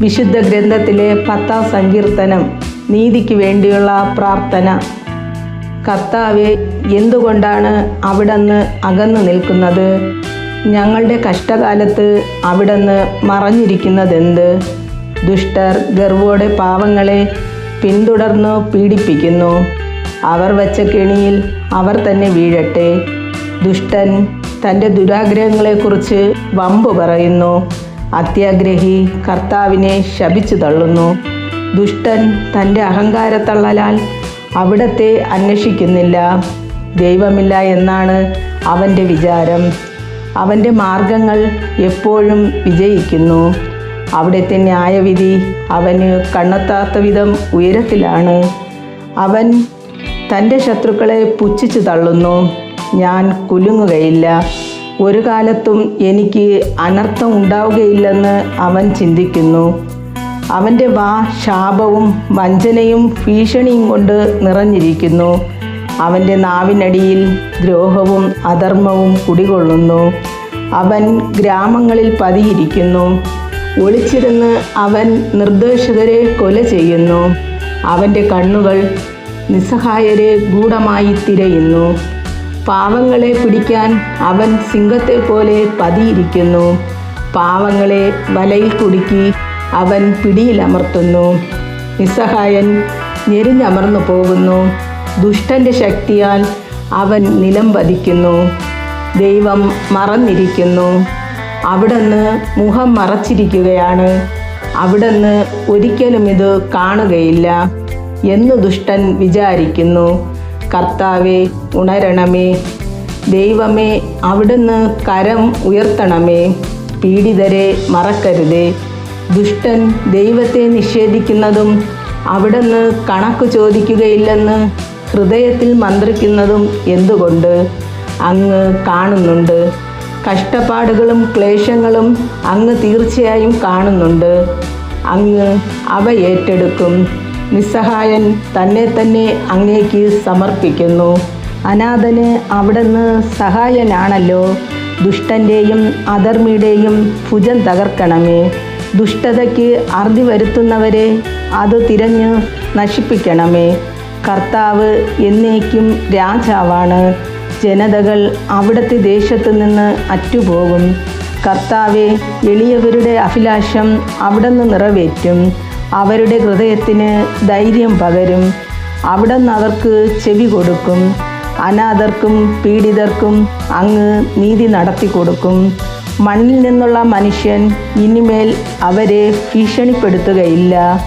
വിശുദ്ധ ഗ്രന്ഥത്തിലെ പത്താം സങ്കീർത്തനം നീതിക്ക് വേണ്ടിയുള്ള പ്രാർത്ഥന. കർത്താവെ എന്തുകൊണ്ടാണ് അവിടുന്ന് അകന്നു നിൽക്കുന്നത്? ഞങ്ങളുടെ കഷ്ടകാലത്ത് അവിടുന്ന് മറഞ്ഞിരിക്കുന്നതെന്ത്? ദുഷ്ടർ ഗർവോടെ പാവങ്ങളെ പിന്തുടർന്നു പീഡിപ്പിക്കുന്നു. അവർ വച്ച കെണിയിൽ അവർ തന്നെ വീഴട്ടെ. ദുഷ്ടൻ തന്റെ ദുരാഗ്രഹങ്ങളെക്കുറിച്ച് വമ്പ് പറയുന്നു. അത്യാഗ്രഹി കർത്താവിനെ ശപിച്ചു തള്ളുന്നു. ദുഷ്ടൻ തന്റെ അഹങ്കാരത്തള്ളലാൽ അവിടത്തെ അന്വേഷിക്കുന്നില്ല. ദൈവമില്ല എന്നാണ് അവന്റെ വിചാരം. അവന്റെ മാർഗങ്ങൾ എപ്പോഴും വിജയിക്കുന്നു. അവിടുത്തെ ന്യായവിധി അവന് കണ്ണെത്താത്ത വിധം ഉയരത്തിലാണ്. അവൻ തന്റെ ശത്രുക്കളെ പുച്ഛിച്ചു തള്ളുന്നു. ഞാൻ കുലുങ്ങുകയില്ല. ഒരു കാലത്തും എനിക്ക് അനർത്ഥം ഉണ്ടാവുകയില്ലെന്ന് അവൻ ചിന്തിക്കുന്നു. അവന്റെ വാ ശാപവും വഞ്ചനയും ഭീഷണിയും കൊണ്ട് നിറഞ്ഞിരിക്കുന്നു. അവന്റെ നാവിനടിയിൽ ദ്രോഹവും അധർമ്മവും കുടികൊള്ളുന്നു. അവൻ ഗ്രാമങ്ങളിൽ പതിയിരിക്കുന്നു. ഒളിച്ചിരുന്ന് അവൻ നിർദ്ദേശകരെ കൊല ചെയ്യുന്നു. അവന്റെ കണ്ണുകൾ നിസ്സഹായരെ ഗൂഢമായി തിരയുന്നു. പാവങ്ങളെ പിടിക്കാൻ അവൻ സിംഹത്തെ പോലെ പതിയിരിക്കുന്നു. പാവങ്ങളെ വലയിൽ കുടുക്കി അവൻ പിടിയിലമർത്തുന്നു. നിസ്സഹായൻ ഞെരിഞ്ഞമർന്നു പോകുന്നു. ദുഷ്ടന്റെ ശക്തിയാൽ അവൻ നിലം പതിക്കുന്നു. ദൈവം മറന്നിരിക്കുന്നു. അവിടുന്ന് മുഖം മറച്ചിരിക്കുകയാണ്. അവിടുന്ന് ഒരിക്കലും ഇത് കാണുകയില്ല എന്ന് ദുഷ്ടൻ വിചാരിക്കുന്നു. കർത്താവെ ഉണരണമേ. ദൈവമേ അവിടുന്ന് കരം ഉയർത്തണമേ. പീഡിതരെ മറക്കരുതേ. ദുഷ്ടൻ ദൈവത്തെ നിഷേധിക്കുന്നതും അവിടുന്ന് കണക്ക് ചോദിക്കുകയില്ലെന്ന് ഹൃദയത്തിൽ മന്ത്രിക്കുന്നതും എന്തുകൊണ്ട്? അങ്ങ് കാണുന്നുണ്ട്. കഷ്ടപ്പാടുകളും ക്ലേശങ്ങളും അങ്ങ് തീർച്ചയായും കാണുന്നുണ്ട്. അങ്ങ് അവ ഏറ്റെടുക്കും. നിസ്സഹായൻ തന്നെ തന്നെ അങ്ങേക്ക് സമർപ്പിക്കുന്നു. അനാഥന് അവിടുന്ന് സഹായനാണല്ലോ. ദുഷ്ടന്റെയും അധർമ്മിയുടെയും ഭുജം തകർക്കണമേ. ദുഷ്ടതയ്ക്ക് അറുതി വരുത്തുന്നവരെ അത് തിരഞ്ഞ് നശിപ്പിക്കണമേ. കർത്താവ് എന്നേക്കും രാജാവാണ്. ജനതകൾ അവിടുത്തെ ദേശത്തു നിന്ന് അറ്റുപോകും. കർത്താവെ എളിയവരുടെ അഭിലാഷം അവിടുന്ന് നിറവേറ്റും. അവരുടെ ഹൃദയത്തിന് ധൈര്യം പകരും. അവിടുന്ന് അവർക്ക് ചെവി കൊടുക്കും. അനാഥർക്കും പീഡിതർക്കും അങ്ങ് നീതി നടത്തി കൊടുക്കും. മണ്ണിൽ നിന്നുള്ള മനുഷ്യൻ ഇനിമേൽ അവരെ ഭീഷണിപ്പെടുത്തുകയില്ല.